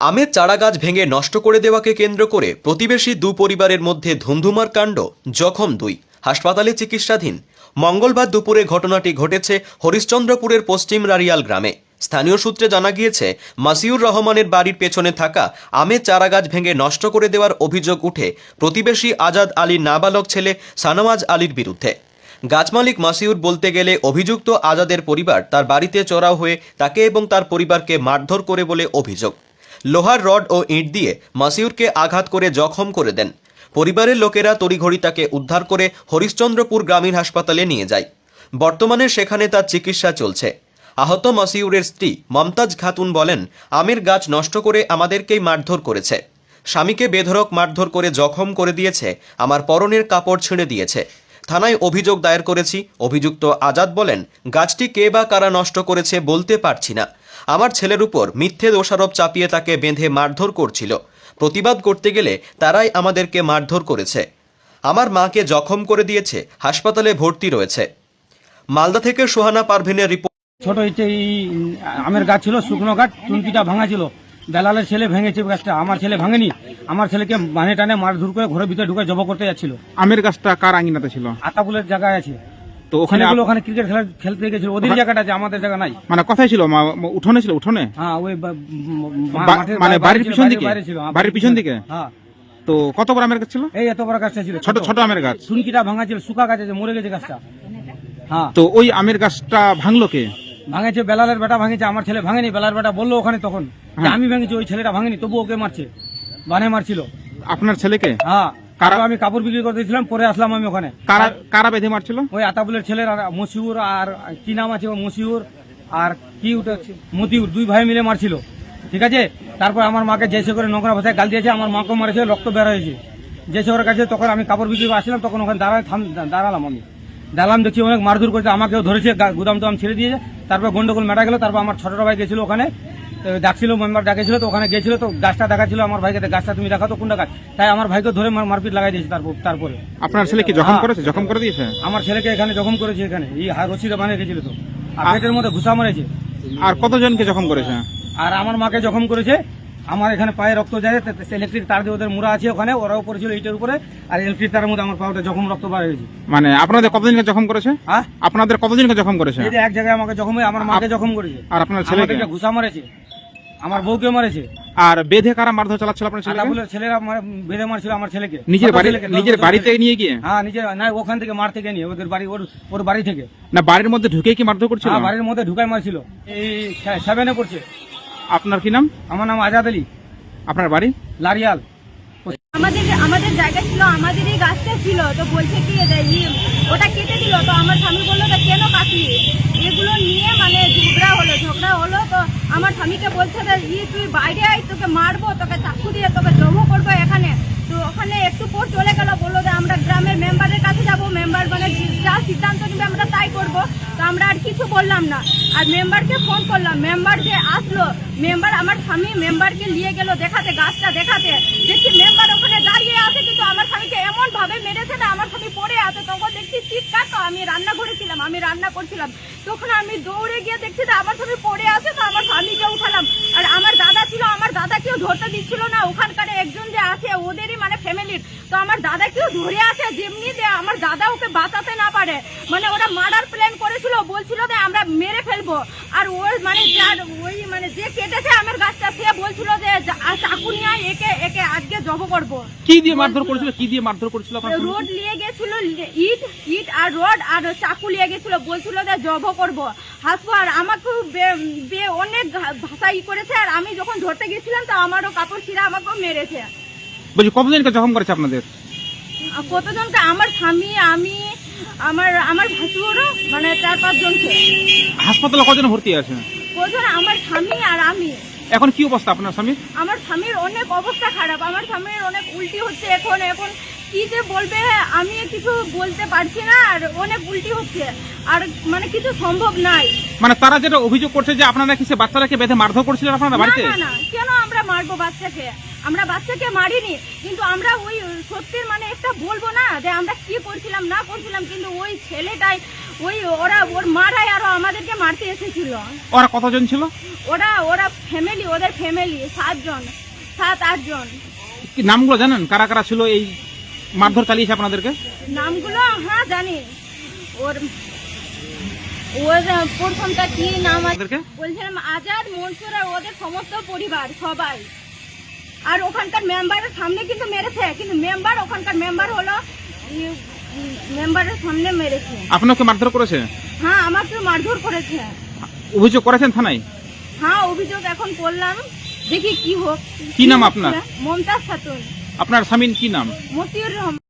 আমের চারাগাছ ভেঙে নষ্ট করে দেওয়াকে কেন্দ্র করে প্রতিবেশী দু পরিবারের মধ্যে ধুন্ধুমার কাণ্ড, জখম দুই। হাসপাতালে চিকিৎসাধীন। মঙ্গলবার দুপুরে ঘটনাটি ঘটেছে হরিশ্চন্দ্রপুরের পশ্চিম রারিয়াল গ্রামে। স্থানীয় সূত্রে জানা গিয়েছে, মাসিউর রহমানের বাড়ির পেছনে থাকা আমের চারাগাছ ভেঙে নষ্ট করে দেওয়ার অভিযোগ উঠে প্রতিবেশী আজাদ আলীর নাবালক ছেলে সানওয়াজ আলীর বিরুদ্ধে। গাছমালিক মাসিউর বলতে গেলে অভিযুক্ত আজাদের পরিবার তার বাড়িতে চড়াও হয়ে তাকে এবং তার পরিবারকে মারধর করে বলে অভিযোগ। লোহার রড ও ইঁট দিয়ে মাসিউরকে আঘাত করে জখম করে দেন। পরিবারের লোকেরা তড়িঘড়ি তাকে উদ্ধার করে হরিশ্চন্দ্রপুর গ্রামীণ হাসপাতালে নিয়ে যায়। বর্তমানে সেখানে তার চিকিৎসা চলছে। আহত মাসিউরের স্ত্রী মমতাজ খাতুন বলেন, আমের গাছ নষ্ট করে আমাদেরকেই মারধর করেছে। স্বামীকে বেধরক মারধর করে জখম করে দিয়েছে, আমার পরনের কাপড় ছিঁড়ে দিয়েছে। থানায় অভিযোগ দায়ের করেছি। অভিযুক্ত আজাদ বলেন, গাছটি কে বা কারা নষ্ট করেছে বলতে পারছি না। আমার ছেলের উপর মিথ্যে দোষারোপ চাপিয়ে তাকে বেঁধে মারধর করছিল। প্রতিবাদ করতে গেলে তারাই আমাদেরকে মারধর করেছে। আমার মাকে জখম করে দিয়েছে, হাসপাতালে ভর্তি রয়েছে। মালদা থেকে সোহানা পারভিনের রিপোর্ট। ছোট এই আমের গাছ ছিল, শুকনো গাছ টুনকিটা ভাঙা ছিল। বেলালের ছেলে ভেঙেছে গাছটা আমার ছেলে ভাঙেনি আমার ছেলেকে মানে টানে মারধর করে ঘরের ভিতরে ঢুকে জব করতে যাচ্ছিল। আমের গাছটা কার আঙিনাতে ছিল? আতাপুলের জায়গায় আছে। তো ওখানে ছেলেগুলো ওখানে ক্রিকেট খেলা খেলতে গেছিল ওদের জায়গাটা আছে আমাদের জায়গা নাই। মানে কোথায় ছিল মা- মা- উঠোনে ছিল উঠোনে? হ্যাঁ ওই বা- মা- বা- মাঠের মানে বাইরে বাড়ির ছিল, পিছন বাইরে- দিকে? বাইরে ছিল, হ্যাঁ, বাড়ির পিছন দিকে? হ্যাঁ। তো কত বড় আমের গাছ ছিল? এই এত বড় গাছটা ছিল। ছোট ছোট আমের গাছ টুনকিটা ভাঙা ছিল শুকা গাছ আছে মরে গেছে গাছটা। হ্যাঁ। তো ওই আমের গাছটা ভাঙলো কে? ভাঙেছে বেলালের বেটা ভাঙেছে আমার ছেলে ভাঙেনি বেলার বেটা বলল ওখানে তখন যে হ্যাঁ। আমি ভাঙেছি ওই ছেলেটা ভাঙেনি তবু ওকে মারছে বানে মারছিল। আপনার ছেলেকে? হ্যাঁ কারা- আমি কাপড় বিক্রি করে দিয়েছিলাম পরে আসলাম আমি ওখানে। কারা কারা বেঁধে মারছিল? ওই আতাবুলের ছেলের আর মসিউর আর কি নাম আছে ও মসিউর আর কি হচ্ছে? মতিউর দুই ভাই মিলে মারছিল। ঠিক আছে? তারপর আমার মাকে জেসে করে নোংরা ভাষায় গাল দিয়েছে আমার মাকেও মারেছে রক্ত বের হয়েছে। জেসে ওর কাছে তখন আমি কাপড় বিক্রি করে আসলাম তখন ওখানে দাঁড়ায় থাম দাঁড়ালাম আমি। দাঁড়ালাম দেখছি অনেক মারধর করেছে আমাকেও ধরেছে গুদাম টুদাম ছেড়ে দিয়েছে। তারপর গন্ডগোল মেটা গেল তারপর আমার ছোট ভাই গেছিল ওখানে। ডাকছিল মেম্বার ডাকেছিল তো ওখানে গেছিল তো গাছটা দেখাচ্ছিল আমার ভাইকে গাছটা তুমি দেখাতো কোনটা গাছ? তাই আমার ভাইকে ধরে মার- মারপিট লাগাই দিয়েছে তারপর তারপরে। আপনার ছেলে কি জখম হ্যাঁ। করেছে? জখম করে দিয়েছে? আমার ছেলেকে এখানে জখম করেছে এখানে। এই রশিদে বানিয়ে গেছিল তো। আর পেটের মধ্যে ঘুষা মারেছে। আর কতজনকে জখম করেছে? আর আমার মাকে জখম করেছে। আমার এখানে পায়ে রক্ত যায় ইলেকট্রিক তার দিয়ে ওদের মুড়া আছে ওখানে ওরাও পড়েছিল ইটের উপরে আর ইলেকট্রিক তারের মধ্যে আমার পাওয়াটা জখম রক্ত বার হয়েছে। মানে আপনাদের কতজনকে জখম করেছে? হ্যাঁ? আপনাদের কতজনকে জখম করেছে? এই যে এক জায়গায় আমাকে জখম হয়ে আমার মাকে জখম করেছে। আর আপনার ছেলেকে? ঘুষা মারেছে। আমার বউকে মারেছে। আর বেঁধে কারা মারধর চালাচ্ছিল আপনার ছেলেকে? আদাবুলের ছেলেরা বেঁধে মারছিল আমার ছেলেকে। নিজের বাড়ি নিজের বাড়িতে নিয়ে গিয়ে? হ্যাঁ নিজের না ওখান থেকে মার থেকে নিয়ে ওদের বাড়ি ওর ওর বাড়ি থেকে। না বাড়ির মধ্যে ঢুকে কি মারধর করছিল? হ্যাঁ বাড়ির মধ্যে ঢুকাই মারছিল। এই সেভেনে পড়ছে। আপনার কি নাম? আমার নাম আজাদ আলী। আপনার বাড়ি? লারিয়াল। আমাদের আমাদের জায়গা ছিল আমাদের এই গাছটা ছিল তো বলছে কি ওটা কেটে দিল তো আমার স্বামী বলল তো কেন কাটলি? এগুলো নিয়ে মানে ঝগড়া হলো ঝগড়া হলো তো আমার স্বামীকে বলছে যে ই তুই বাইরে আয় তোকে মারবো তোকে চাকু দিয়ে তোকে জমো করব এখানে। তো ওখানে একটু পর চলে গেল বলল যে আমরা গ্রামের মেম্বারের কাছে যাব মেম্বার মানে যা সিদ্ধান্ত নেবে আমরা তাই করব। তো আমরা আর কিছু বললাম না। আর মেম্বারকে ফোন করলাম মেম্বার যে আসলো মেম্বার, আমার স্বামী মেম্বারকে নিয়ে গেল দেখাতে, গাছটা দেখাতে। দেখছি মেম্বার ওখানে দাঁড়িয়ে আছে, কিন্তু আমার স্বামীকে এমন ভাবে মেরেছে না, আমার স্বামী পড়ে আছে। তখন দেখছি চিৎকার তো, আমি রান্না করেছিলাম আমি রান্না করছিলাম। তখন আমি দৌড়ে গিয়ে দেখছি যে আমার স্বামী পড়ে আছে, তো আমার স্বামীকে উঠালাম। আর আমার ছিল আমার দাদা কেউ ধরতে দিচ্ছিল না। ওখানকার একজন যে আছে ওদেরই মানে ফ্যামিলির তো আমার দাদা কেউ ধরে আছে যেমনি যে আমার দাদা ওকে বাঁচাতে না পারে। মানে ওরা মার্ডার প্ল্যান করেছিল বলছিল যে আমরা মেরে ফেলব। আর ওর মানে যার ওই মানে যে কেটেছে আমার গাছটা সে বলছিল যে আর চাকু নিয়ে একে একে আজকে জব করব। কি দিয়ে মারধর করেছিল? কি দিয়ে মারধর করেছিল রোড নিয়ে গেছিল ইট ইট আর রড আর চাকু নিয়ে গেছিল বলছিল যে জব করব। হাসবো আর আমাকেও বে- অনেক ঘা- ভাষা ই করেছে আর আমি যখন ধরতে গেছিলাম তো আমারও কাপড় ছিঁড়ে আমাকেও মেরেছে। বলছি কতজনকে জখম করেছে আপনাদের? কতজনকে? আমার স্বামী আমি আমার আমার ভাসুরও মানে চার পাঁচ জনকে। হাসপাতালে কজন ভর্তি আছে? কজন? আমার স্বামী আর আমি। এখন কি অবস্থা আপনার স্বামীর? আমার স্বামীর অনেক অবস্থা খারাপ। আমার স্বামীর অনেক উল্টি হচ্ছে এখন এখন কি যে বলবে আমি কিছু বলতে পারছি না আর অনেক উল্টি হচ্ছে। আর মানে কিছু সম্ভব নাই। মানে তারা যেটা অভিযোগ করছে যে আপনারা কি সে বাচ্চাটাকে বেঁধে মারধর করছিলেন আপনারা বাড়িতে? না না কেন আমরা মারবো বাচ্চাকে? আমরা বাচ্চাকে মারিনি কিন্তু আমরা ওই সত্যির মানে একটা বলব না যে আমরা কি করছিলাম না করছিলাম কিন্তু ওই ছেলেটাই ওই ওরা ওর মারাই আরও আমাদেরকে মারতে এসেছিল। ওরা কতজন ছিল? ওরা ওরা ফ্যামিলি ওদের ফ্যামিলি সাতজন সাত আটজন। কি নামগুলো জানেন? কারা কারা ছিল এই মারধর চালিয়েছে আপনাদেরকে? নামগুলো হ্যাঁ জানি। ওর ওর প্রথমটা কি নাম আছে? বলছিলাম আজাদ মনসুর আর ওদের সমস্ত পরিবার সবাই। আর ওখানকার মেম্বারের সামনে কিন্তু মেরেছে কিন্তু মেম্বার ওখানকার মেম্বার হলো মেম্বারের সামনে মেরেছে। আপনাকে মারধর করেছে? হ্যাঁ আমাকে মারধর করেছে। অভিযোগ করেছেন থানায়? হ্যাঁ অভিযোগ এখন করলাম। দেখি কি হোক। কি নাম আপনার? মমতাজ খাতুন। আপনার স্বামীর কি নাম? মতিউর রহমান।